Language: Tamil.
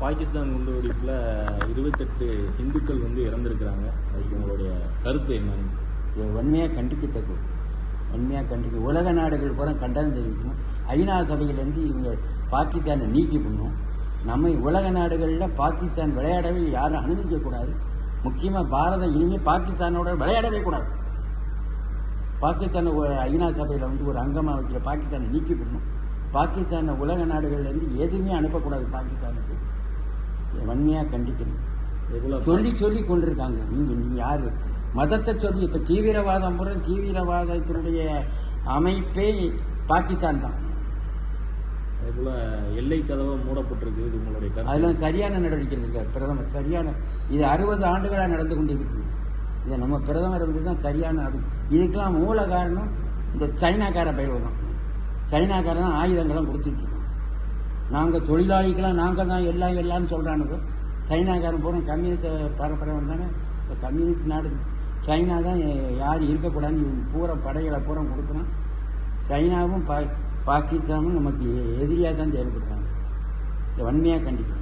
பாகிஸ்தான் குண்டுவெடிப்பில் இருபத்தெட்டு இந்துக்கள் வந்து இறந்துருக்கிறாங்க. அதுக்கு உங்களுடைய கருத்து என்னன்னு இது உண்மையாக கண்டிக்கத்தக்கது. உண்மையாக கண்டிக்க. உலக நாடுகள் பூரா கண்டனம் தெரிவிக்கணும். ஐநா சபையிலேருந்து இவங்க பாகிஸ்தானை நீக்கி பண்ணும் நம்ம உலக நாடுகளில் பாகிஸ்தான் விளையாடவே யாரும் அனுமதிக்கக்கூடாது முக்கியமாக பாரதம் இனிமேல் பாகிஸ்தானோட விளையாடவே கூடாது. பாகிஸ்தானை ஐநா சபையில் வந்து ஒரு அங்கமாக வைக்கிற பாகிஸ்தானை நீக்கி பண்ணணும் பாகிஸ்தானை உலக நாடுகள்லேருந்து எதுவுமே அனுப்பக்கூடாது பாகிஸ்தானுக்கு. வன்மையாக கண்டிக்கணும். சொல்லி சொல்லி கொண்டிருக்காங்க. நீங்க நீ யாரு? மதத்தை சொல்லி இப்ப தீவிரவாதம் பூரா தீவிரவாதத்தினுடைய அமைப்பே பாகிஸ்தான் தான். அதுபோல் எல்லை கதவை மூடப்பட்டிருக்கு இது உங்களுடைய அதெல்லாம் சரியான நடவடிக்கை இருக்கார் பிரதமர் சரியான இது அறுபது ஆண்டுகளாக நடந்து கொண்டிருக்கு. இதை நம்ம பிரதமர் வந்து தான் சரியான நடவடிக்கை இதுக்கெல்லாம் மூல காரணம் இந்த சைனாக்கார பயிர்வு தான் சைனாக்காரன் தான் ஆயுதங்கள்லாம் கொடுத்துட்டு இருக்கோம் நாங்கள் தொழிலாளிக்கெல்லாம் நாங்கள் தான் எல்லாம் எல்லாம்னு சொல்கிறானுங்க சைனாக்காரன் பூரா கம்யூனிஸ்ட் பரப்புறவன் தானே. இப்போ கம்யூனிஸ்ட் நாடு சைனா தான் யார் இருக்கக்கூடாதுன்னு பூரா படைகளை பூரா கொடுக்குறான் சைனாவும் பா பாகிஸ்தானும் நமக்கு எதிரியாக தான் செயல்படுறாங்க. இதை வன்மையாக கண்டிக்கிறோம்